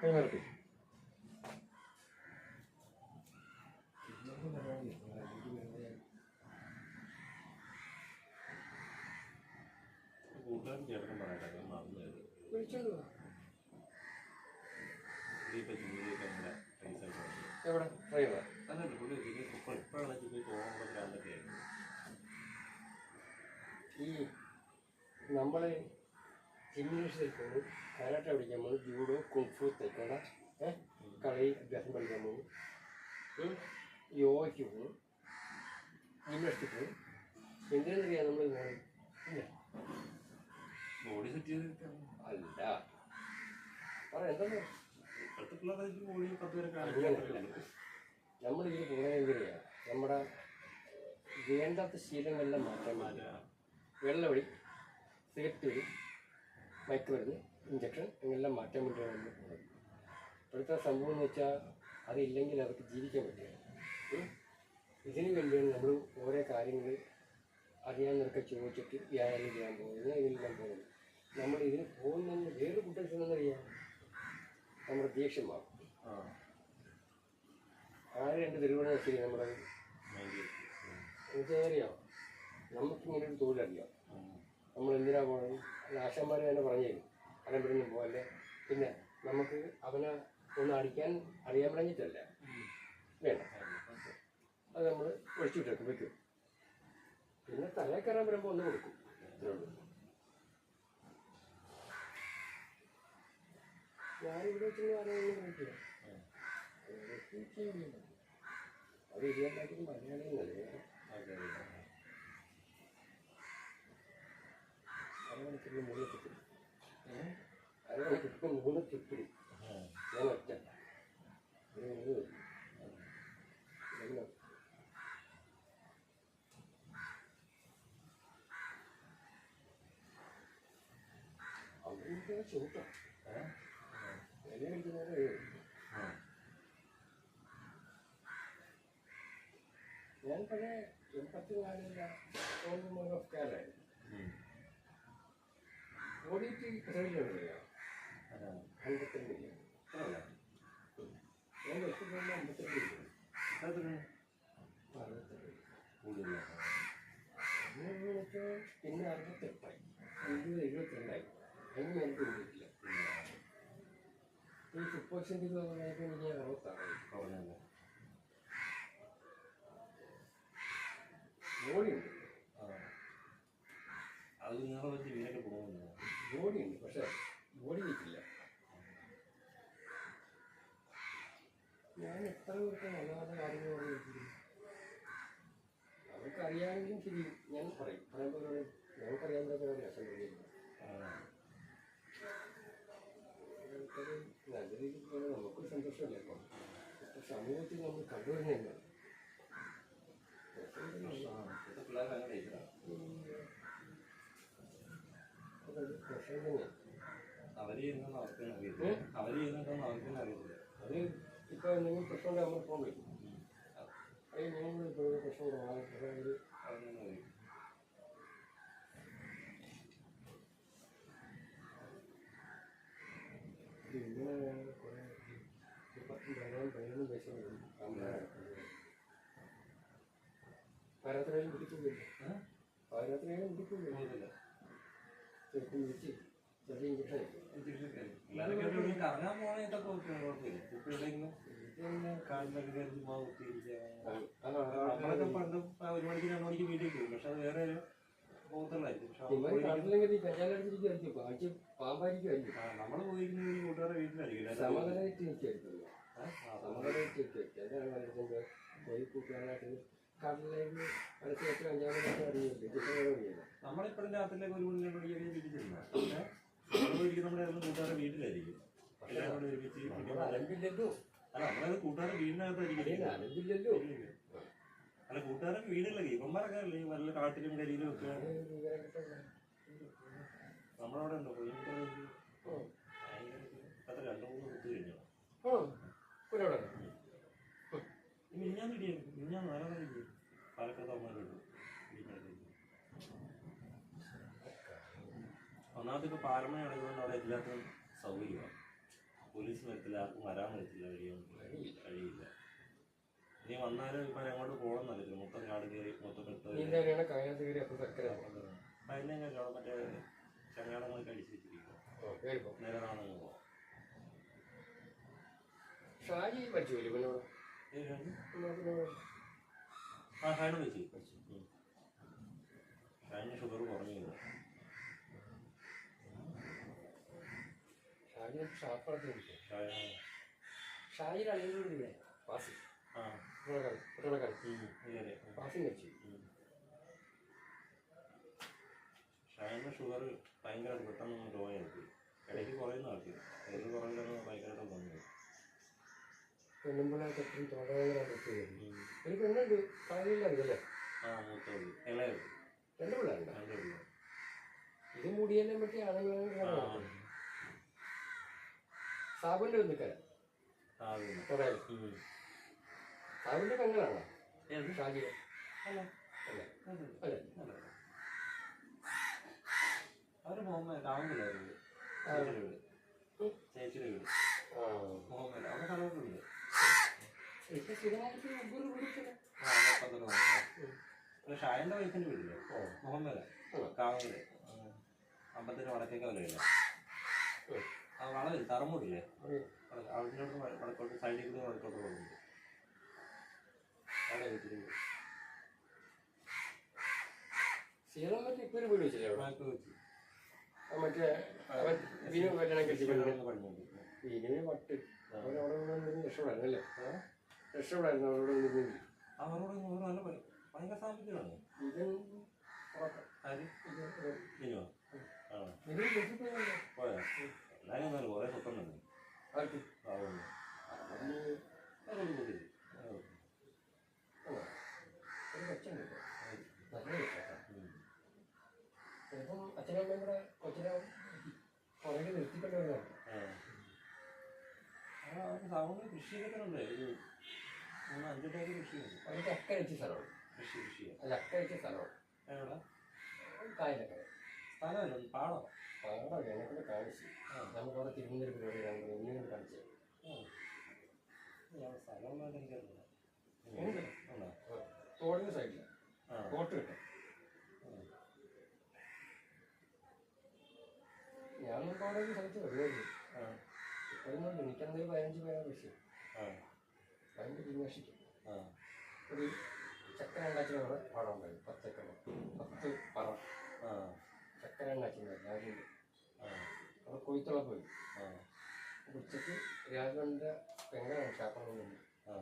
കൈമാറട്ടെ കൂട്ടുകാരൻ ചേട്ടനും പറയട്ടെ ഞാൻ മറന്നുപോയത് വിളിച്ചോണ്ട് വാ. ഇപ്പൊ ജിമ്മിലേക്ക് നമ്മുടെ പൈസ കൊടുത്തു. എവിടെ? നമ്മളെ ജിംനേഷ്യത്തിൽ പോകും കരാട്ട പഠിക്കാൻ പോകും ജൂഡോ കുംഫു തെക്കട കളി അഭ്യാസം പഠിക്കാൻ പോകും. യോഗയ്ക്ക് പോകും ജിംനാസ്റ്റിക് പോകും എന്തിനാണെന്നറിയാം നമ്മൾ ഇല്ല. ബോഡി സെറ്റ് ചെയ്ത് അല്ല. പറ എന്താ ഇപ്പോഴത്തെ ബോഡി പത്ത് നമ്മൾ ഇതിൽ പോകുന്നതെങ്ങനെയാണ് നമ്മുടെ വേണ്ടാത്ത ശീലങ്ങളെല്ലാം മാറ്റാൻ വേണ്ടി വെള്ളമടി സിഗരറ്റ് മയക്ക് മയക്കുമരുന്ന് ഇഞ്ചക്ഷൻ ഇങ്ങനെല്ലാം മാറ്റാൻ വേണ്ടിയാണ് നമ്മൾ പോകുന്നത്. ഇപ്പോഴത്തെ സംഭവം എന്ന് വെച്ചാൽ അതില്ലെങ്കിൽ അവർക്ക് ജീവിക്കാൻ പറ്റില്ല. ഇതിനു വേണ്ടിയാണ് നമ്മൾ ഓരോ കാര്യങ്ങൾ അറിയാവുന്നവരൊക്കെ ചോദിച്ചിട്ട് വ്യായാമം ചെയ്യാൻ പോകുന്നത്. ഇതിനെല്ലാം പോകുന്നത്. നമ്മൾ ഇതിന് പോകുന്നതിന് വേറൊരു കുട്ടികൾക്ക് എന്നറിയാം നമ്മുടെ ദേഷ്യം മാറും. ആ. ആര് രണ്ട് തിരുവനന്തപുരം ശരി നമ്മുടെ എന്നുവെച്ചാൽ അറിയാം നമുക്കിങ്ങനെ ഒരു തൊഴിലറിയാം. നമ്മൾ എന്തിനാ പോകുന്നത് അത് ആശാന്മാർ തന്നെ പറഞ്ഞു തരും അലമ്പരൊന്നും പോകല്ലേ പിന്നെ നമുക്ക് അവനെ ഒന്ന് അടിക്കാൻ അറിയാൻ പറഞ്ഞിട്ടല്ല. വേണ്ട. അത് നമ്മൾ ഒഴിച്ചു വിട്ടേക്കും വെക്കും പിന്നെ തലേ കയറാൻ വരുമ്പോൾ ഒന്ന് കൊടുക്കും. ഞാനിവിടെ വെച്ച് ആരെയൊന്നും കഴിക്കില്ല അത് ഇരുപത്തിനാട്ടിൽ മലയാളി അരമണിക്കൂറിന് മൂന്ന് ചുപ്പിടി അരമണിക്കൂറിന് മൂന്ന് ചുപ്പിടി ഞാൻ ഒറ്റ ഒരു. അവർക്ക് ചൂട്ടാ. വില കഴിക്കുന്നവരെ ഞാൻ പഴയ എൺപത്തി നാലില ഓഫ് കാലായിരുന്നു ഓടിയിട്ട് പ്രസവിച്ചിട്ടുണ്ടല്ലോ അമ്പത്തിരണ്ട് ബസ്സിൽ പോകുമ്പോൾ അമ്പത്തിരണ്ട് അങ്ങനെ പിന്നെ അറുപത്തെട്ടായി. എഴുപത് എഴുപത്തിരണ്ടായി. അതിന് എനിക്ക് വീണിട്ടില്ല ഈ ഫുഡ് പോയിസന്റെ ഇത് എനിക്ക് അറുപത്താറായി ബോഡിയുണ്ട് അത് നിങ്ങളെ പോകുന്നു ബോഡിയുണ്ട് പക്ഷേ ബോഡി നിൽക്കില്ല ഞാൻ എത്ര പേർക്ക് നല്ല കാര്യങ്ങൾ പറഞ്ഞിരിക്കുന്നു അവർക്ക് അറിയാമെങ്കിലും ശരി ഞാൻ പറയും. പറയുമ്പോൾ പറയും, പറ്റാത്ത കാര്യം ഓരോരുത്തരും നല്ല രീതിയിൽ പോലെ നമുക്കൊരു സന്തോഷമല്ലേ ഇപ്പം സമൂഹത്തിൽ നമ്മൾ കണ്ടുവരുന്നതല്ല പിള്ളേർ അങ്ങനെ ഇതാണ് അവർ ചെയ്യുന്നതെന്ന് അവർക്ക് അറിയത്തില്ല. അവർ ചെയ്യുന്നതെന്ന് അവർക്ക് അറിയത്തില്ല. അത് ഇപ്പോൾ നിങ്ങൾ പ്രശ്നം നമ്മൾ ഫോൺ വിളിക്കും അത് ഞങ്ങൾ ഇപ്പോൾ പ്രശ്നം അതായത് അതൊന്നും അറിയില്ല ഇങ്ങനെ കുറേ ഒരു പത്തും പതിനാറും പതിനൊന്നും പൈസ പാരാത്രയും പിടിക്കുന്നില്ല പാരാത്രയും പിടിക്കുകയില്ല. വിളിച്ച് ചെറിയ ഇഞ്ചക്ഷൻ കറങ്ങാൻ പോകണേ ഇതൊക്കെ കുഴപ്പമില്ല കുത്തിയിരിക്കുക നമ്മളൊക്കെ പണ്ട് ഒരു മണിക്ക് രണ്ട് മണിക്ക് വീട്ടിൽ പോകും പക്ഷെ അത് വേറെ ഒരു നമ്മൾ പോയിരിക്കുന്നത് കൂട്ടുകാരുടെ വീട്ടിലായിരിക്കും ആ, ആ, സമാധാനമായിട്ട് നിൽക്കുമായിരിക്കും അതാണ് പോയി കൂട്ടുകാരായിട്ട് കാട്ടിലേക്ക് മനസ്സിലാക്കി കഞ്ചാലടിച്ച് അറിയില്ല നമ്മളിപ്പോഴും രാത്രിയിലേക്ക് ഒരു മണി രണ്ട് മണിക്കൊക്കെ വീട്ടിൽ ചെല്ലുന്നത് പക്ഷേ നമ്മുടെ ഏതെങ്കിലും കൂട്ടുകാരുടെ വീട്ടിലായിരിക്കും. പക്ഷേ അവിടെ ഒരുമിച്ച് അലമ്പില്ലല്ലോ. അല്ല നമ്മളത് കൂട്ടുകാരുടെ വീടിനകത്തായിരിക്കും. അലമ്പില്ലല്ലോ. അല്ല കൂട്ടുകാരുടെ വീടുകളിലൊക്കെ ഇവന്മാരൊക്കെ അല്ലേ വല്ല കാട്ടിലും കരിയിലും ഒക്കെ? നമ്മളവിടെ ഉണ്ടോ. അത്ര രണ്ടു മൂന്ന് കുത്ത് കഴിഞ്ഞു? ഓ പുരോടെ മിഞ്ഞാൻ ഇടിയാ മിഞ്ഞാൻ നാലാം തീയതി പാലക്കാട് അമ്മമാരുണ്ട് ഒന്നാമത് ഇപ്പൊ പാലമണ ആയതുകൊണ്ട് അവിടെ എല്ലാത്തിനും സൗകര്യമാണ് പോലീസ് വരത്തില്ല ആർക്കും വരാൻ പറ്റത്തില്ല വഴിയൊന്നും കഴിയില്ല ഇനി വന്നാലും ഇപ്പം അങ്ങോട്ട് പോകണം നല്ലത് മൊത്തം കാട് കയറി മൊത്തം അതിനെ മറ്റേ ചങ്ങാടങ്ങളൊക്കെ അടിച്ചു വെച്ചിരിക്കും നേരെ പോവാം. ഷാജി പഠിച്ചു പിന്നോട് ആ ഹാൻഡ് വെച്ച് ഷാനിന് ഷുഗർ കുറഞ്ഞില്ല ഷാജി ഷാപ്പറത്ത് വിളിച്ചു ഷായ ഷാജിയുടെ അളിയനോട് ഇവിടെ പാസി ആ കുട്ടളക്കാരൻ കുട്ടളക്കാരൻ പാസി കഴിച്ചു ഷാനിന് ഷുഗർ ഭയങ്കരമായിട്ട് പെട്ടെന്ന് ലോയായിട്ട് ഇടയ്ക്ക് കുറയുന്ന ആൾക്കാർ ഏത് കുറയുന്നത് ഭയങ്കരമായിട്ട് തോന്നുന്നു പെണ്ണുമ്പിളൊക്കെ എത്രയും തോടായിട്ട് ഒരു പെണ്ണുണ്ട് ഇളയത്. രണ്ട് പിള്ളേരുണ്ട്. ഇത് മുടിയെല്ലാം പറ്റി ആണെങ്കിലും സാബുന്റെ ഉം. സാബുന്റെ പെങ്ങളാണോ? അല്ല. അവർ മുഹമ്മദ് ചേച്ചിയുടെ വീട്. മുഹമ്മദ് അവിടെ കടവൊക്കെ ഷായന്റെ വൈഫിന്റെ വീടില്ലേ ഓ മുഹമ്മദ് ഉം. കാവൽ അമ്പത്തിന് വടക്കേക്ക് വലയില്ല ഉം. ആ വളവിൽ തറമൂടില്ലേ. അവിടെ വടക്കോട്ട് സൈഡിൽ കൂടി വടക്കോട്ട് പോകുന്നുണ്ട് അവിടെ വീട്ടിലുണ്ട് സീറം മറ്റേ ഇപ്പൊ ഒരു വീട് വെച്ചില്ലേ മറ്റേ വിനു കല്യാണം കഴിച്ചു ഇവിടെ പണിഞ്ഞുണ്ട് പട്ട് അവരവിടെ നിന്ന് രക്ഷപ്പെടായിരുന്നു അല്ലേ? രക്ഷപ്പെടായിരുന്നു അവരോട് നിന്നെങ്കിൽ അവരോട് നല്ല പണി ഭയങ്കര സാമ്പത്തികമാണ്. ഇത് എല്ലാവരും കുറേ സ്വത്തം ആർക്ക്? പാവം അവന് അതൊന്നും കൂട്ടി ആണോ? ഒരു കൊച്ചുണ്ട് ഇപ്പൊ. നല്ല കൊച്ചാ. ചിലപ്പം അച്ഛനും അമ്മയും കൂടെ കൊച്ചിനെ പുറകെ നിർത്തിക്കൊണ്ടുവരുന്നതാണ്. തന്നെ ഉണ്ട് ഒരു മൂന്ന് അഞ്ചെട്ടായിരം കൃഷിയുണ്ട് അവർക്ക് അക്ക വെച്ച സ്ഥലമാണ്. കൃഷി കൃഷി അല്ല അക്ക വെച്ച സ്ഥലമാണ്. എവിടെ? കായലൊക്കെ. സ്ഥലമല്ല പാടം. പാടം കൊണ്ട് കാണിച്ചു നമുക്ക് അവിടെ തിരുവനന്തപുരം പരിപാടി ഇങ്ങനെ കൊണ്ട് കാണിച്ചു സ്ഥലം എനിക്കറിയില്ല. ഉണ്ടോ? ആ. കോട്ട്. കിട്ടും ഞാൻ മുമ്പ് അവിടെ ഒരു ആ വരുന്നുണ്ട്. എനിക്കെന്തെങ്കിലും പതിനഞ്ച് പതിനാറ് വയസ്സ് ഭയങ്കര വിമർശിക്കും ഒരു ചക്കര ഉണ്ടാച്ചിന് കുറെ പാടം ഉണ്ടായി. പച്ചക്കറ. പത്ത് പറ ആ. ചക്കര രാജുണ്ട് ആ. അവിടെ കൊയ്ത്തുള്ള പോയി. ഉച്ചയ്ക്ക് രാജുവിന്റെ പെങ്ങളാണ് ക്ഷാപ്പം ആ.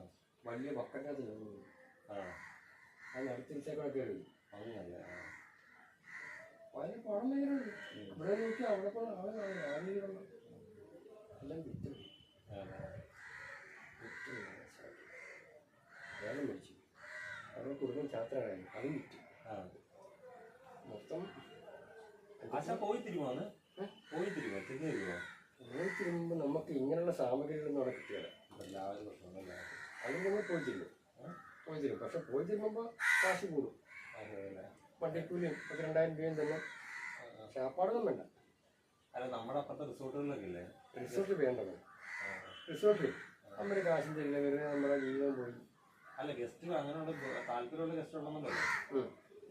വലിയ ബക്കറ്റകത്ത് ചെന്നു ആ. അത് അടുത്തിരിച്ചൊക്കെ കയറി അങ്ങനല്ലേ? അതിന് പണം ഭയങ്കരമുണ്ട് ഇവിടെ നോക്കി അവിടെ കൊണ്ട് ആളെ ആളുകളുണ്ട് എല്ലാം വിറ്റ് വിറ്റ് വേണം മേടിച്ചു. അവരുടെ കുടുംബം ചാത്രമായിരുന്നു അതും വിറ്റ്. മൊത്തം ആശാ പോയി തിരുവാണ് പോയി തിരുവാ? ചെന്ന് തിരുവാ? പോയി തിരുമ്പുമ്പോൾ നമുക്ക് ഇങ്ങനെയുള്ള സാമഗ്രികളൊന്നും അവിടെ കിട്ടിയല്ല എല്ലാവരും പ്രശ്നമല്ല അത് നമ്മൾ പോയി തിരും പോയി തരും പക്ഷെ പോയി തിരുമ്പുമ്പോൾ കാശ് കൂടും. വണ്ടിക്കൂലിയും പത്ത് രണ്ടായിരം രൂപയും തന്നെ. ചാപ്പാടൊന്നും വേണ്ട. അല്ല നമ്മുടെ അപ്പുറത്തെ റിസോർട്ടുകളിലൊക്കെ ഇല്ലേ? റിസോർട്ട് വേണ്ടത്. റിസോർട്ട് നമ്മുടെ കാശും തരില്ല വെറുതെ നമ്മുടെ ജീവിതം പോയി. അല്ല ഗസ്റ്റ് അങ്ങനെയുള്ള താല്പര്യമുള്ള ഗസ്റ്റ് ഉണ്ടെന്നല്ലോ.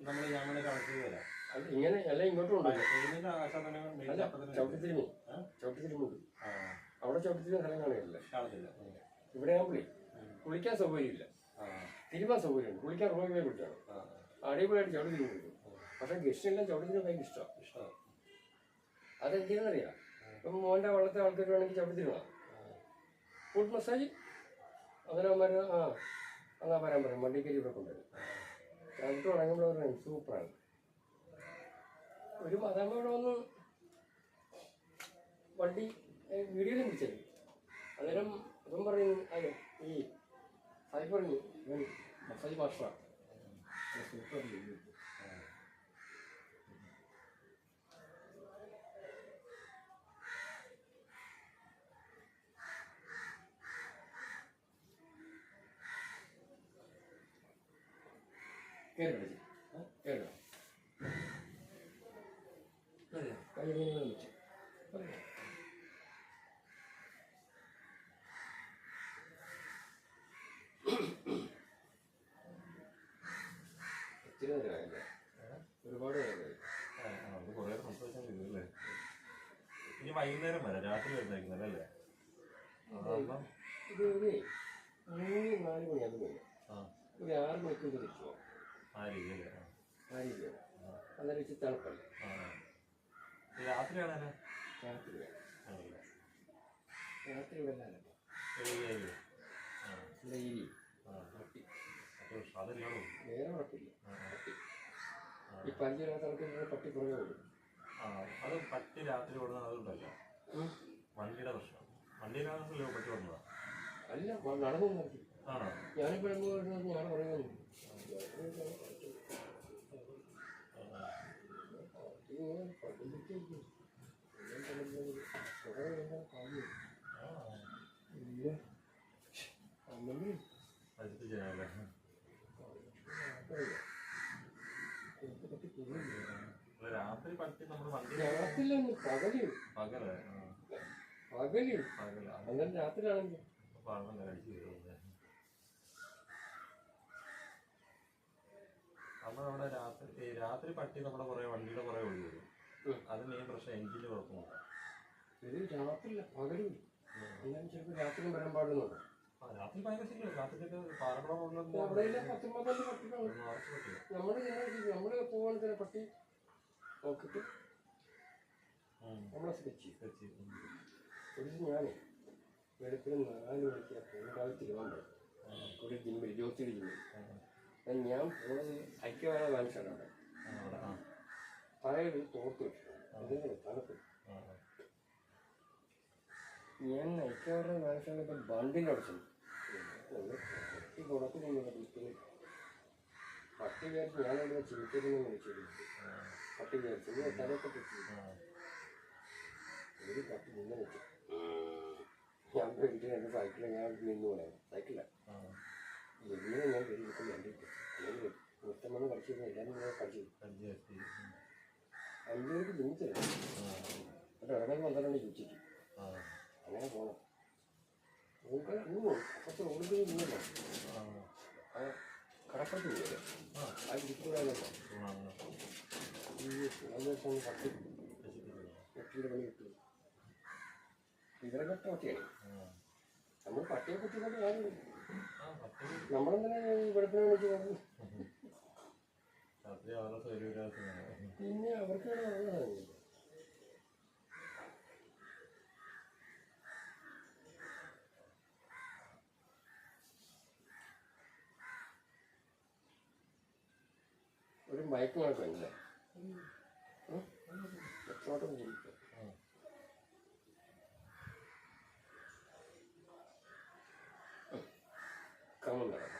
നമ്മൾ ഞങ്ങളെ കണക്ട് ചെയ്ത് തരാം. അത് ഇങ്ങനെ എല്ലാം ഇങ്ങോട്ടും ഉണ്ട്. ഇതിന്റെ ആശാ തന്നെ അല്ല മേടിച്ച് ചവിട്ടിത്തിരുമി? ചവിട്ടിത്തിരുമുണ്ട് അവിടെ ചവിട്ടിത്തിരുമ സ്ഥലം കാണില്ല കാണത്തില്ല. ഇവിടെ ആകുമ്പോഴേ കുളിക്കാൻ സൗകര്യമില്ല. തിരുമാൻ സൗകര്യമുണ്ട്. കുളിക്കാൻ റൂമിൽ പോയി ആ. അടിപൊളിയായിട്ട് ചവിട്ടി തിരുമ്പ് പക്ഷെ ഗസ്റ്റിനെല്ലാം എല്ലാം തിരുമ്പ് ഭയങ്കര ഇഷ്ടമാണ്. ഇഷ്ടമാണ്. അതെന്തിനാണെന്നറിയാം? അപ്പം മോന്റെ വള്ളത്തെ ആൾക്കാർ വേണമെങ്കിൽ ചവിട്ടി തിരുമാം ഫുഡ് മസാജ്? അങ്ങനെ അവന്മാർ ആ എന്നാ പറയാൻ പറയാം. വണ്ടിക്കരി ഇവിടെ കൊണ്ടുവരും. ചവിട്ട് തുടങ്ങുമ്പോൾ പറയും സൂപ്പറാണ്. ഒരു മതമ്മ ഇവിടെ വന്ന് വണ്ടി വീഡിയോ പിടിച്ചത് അന്നേരം അതും പറയും അതെ ഈ സായി പറഞ്ഞു മസാജ് മാസ്റ്ററാണ് സൂപ്പർ കയറി കയറി ഒരുപാട് നേരമായി കുറേ ഇനി വൈകുന്നേരം വരാം രാത്രി വരുന്നേക്കുന്നത് അല്ലേ? ഇത് ഒരു മൂന്ന് നാല് മണിയാകുമ്പോൾ ഒരു ആറ് മണിക്കൂർ തിരിച്ചു പോകും ആ. അന്നേരം രാത്രി രാത്രി പട്ടി വേറെ കുഴപ്പമില്ല. ഈ പട്ടി പുറകെ ഓടും. അത് പട്ടി രാത്രി ഓടുന്ന അതുകൊണ്ടല്ല. വണ്ടിയുടെ പ്രശ്നം. വണ്ടിയിലാണല്ലോ പട്ടി ഓടുന്നതാ? അല്ല നടന്നു നടത്തി ആണോ? ഞാനിപ്പോഴും ഞാൻ പറയുന്നു. രാത്രി നമ്മൾ രാത്രിയിലൊന്നും പകൽ. പകൽ പകൽ. പകൽ അന്നേരം രാത്രിയിലാണെങ്കിൽ നമ്മളവിടെ രാത്രി രാത്രി പട്ടി നമ്മുടെ കുറെ വണ്ടിയുടെ കുറെ ഉം. അത് മെയിൻ പ്രശ്നം എഞ്ചിന് കുഴപ്പമില്ല ഇത് രാത്രിയില്ല പകലും അന്നേരം ചിലപ്പോൾ രാത്രിയും വരാൻ പാടുന്നുണ്ട്. രാത്രി ഭയങ്കര രാത്രിയൊക്കെ അവിടെ പത്ത് പന്ത്രണ്ട് പട്ടികളുണ്ട് നമ്മൾ നമ്മൾ പട്ടി നോക്കിയിട്ട് നമ്മളെ സ്കെച്ച് ചെയ്യും. ഒരു ദിവസം ഞാനേ വെളുപ്പിന് നാല് മണിക്ക് പൂങ്കാവ് തിരുവനന്തപുരം ഒരു ജിമ്മിൽ ജ്യോതിയുടെ ജിമ്മിൽ ഞാൻ പോണത് ഐക്യവാന മനുഷ്യനാണ് ഒരു തോർത്ത് വെച്ചിട്ടുണ്ട്. അതിന് തണുപ്പ്. ഞാൻ വാൻസാണിപ്പോൾ ബണ്ടിന്റെ അവിടെ ചെന്നു. പട്ടി കുടത്തിൽ നിന്ന് പട്ടി വിചാരിച്ച് ഞാനവിടെ ചീറ്റരുന്ന് വിളിച്ചിരുന്നു. പട്ടി വിചാരിച്ചു തലയൊക്കെ ഒരു പട്ടി നിന്ന് വെച്ചു ഞാൻ വീട്ടിൽ എന്റെ സൈക്കിളിൽ ഞാൻ നിന്ന് പറയാം എങ്ങനെ ഞാൻ പേര് എടുക്കും കണ്ടിട്ട് മൊത്തം വന്ന് കളിച്ചിരുന്നു എല്ലാവരും ഞാൻ കളിച്ചു അഞ്ചു പേർക്ക് ജിമ്മിച്ചില്ല എന്നിട്ട് ഇറങ്ങാൻ പന്ത്രണ്ട് ചോദിച്ചിട്ട് അങ്ങനെ പോകണം നമുക്ക് ഇന്ന് അപ്പുറത്ത് റോഡിൽ ആ. കടപ്പുറത്ത് പോയല്ലേ ആ ഇരിക്കൂടാണല്ലോ ഈ ദിവസം പട്ടി പട്ടിയുടെ പണി കിട്ടും പട്ടിയാണ് നമ്മൾ പട്ടിയെ കുത്തിക്കൊണ്ട് കാര്യമില്ല. നമ്മളെന്തിനാ വെളുപ്പിനെ വിളിച്ച് സൗകര്യം പിന്നെ അവർക്ക് ഇവിടെ ഉള്ളതാണ് ഒരു മയക്ക് കണക്കല്ലേ എത്രയോട്ടം കുടിക്കും? coming there.